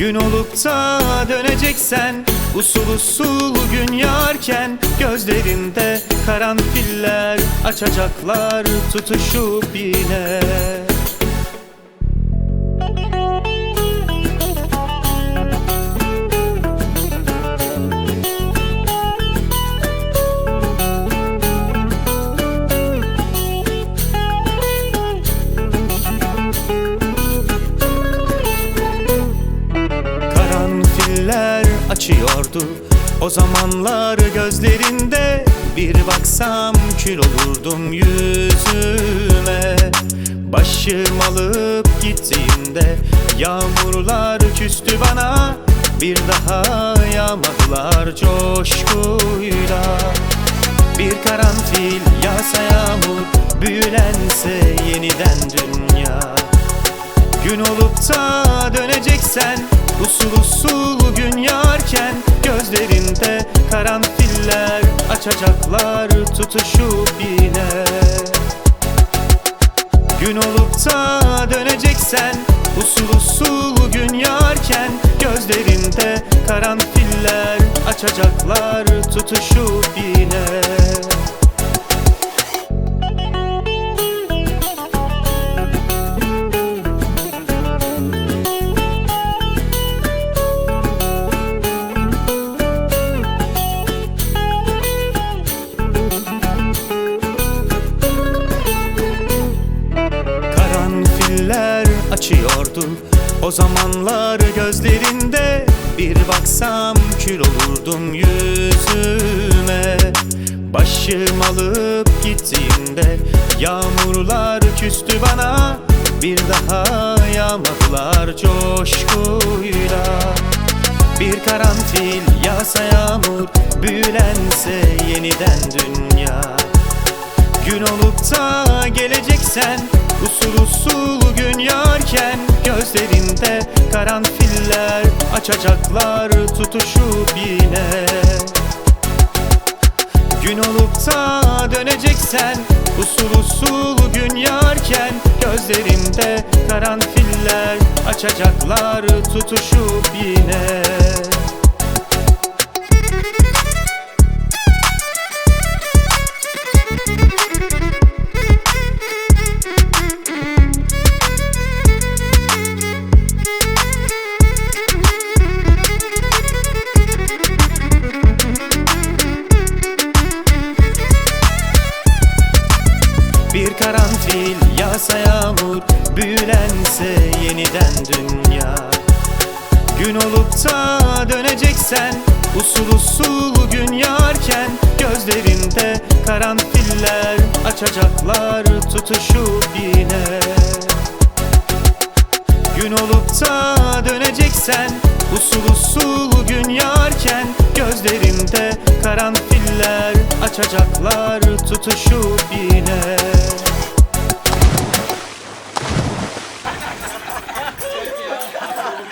Gün olup da döneceksen Usul usul gün yarken Gözlerinde karanfiller Açacaklar tutuşup yine Karanfiller açıyordu. O zamanlar gözlerinde Bir baksam kül olurdum yüzüme. Başım alıp gittiğimde Yağmurlar küstü bana. Bir daha yağmadılar coşkuyla. Bir karanfil yağsa yağmur Büyülense yeniden dünya? Gün olup da döneceksen Usul usul gün yarken Gözlerinde karanfiller Açacaklar tutuşup yine. Gün olup da döneceksen Usul usul gün yarken Gözlerinde karanfiller Açacaklar tutuşup yine açıyordu O zamanlar gözlerinde Bir baksam kül olurdum yüzüme. Başım alıp gittiğimde Yağmurlar küstü bana. Bir daha yağmadılar coşkuyla. Bir karanfil yağsa yağmur Büyülense yeniden dünya. Gün olup da geleceksen Usul usul gün yarken Gözlerinde karanfiller Açacaklar tutuşup yine Gün olup da döneceksen Usul usul gün yarken Gözlerinde karanfiller Açacaklar tutuşup yine yağsa yağmur Büyülense yeniden dünya. Gün olup da döneceksen Usul usul gün yarken Gözlerinde karanfiller Açacaklar tutuşup yine. Gün olup da döneceksen Usul usul gün yarken Gözlerinde karanfiller Açacaklar tutuşup yine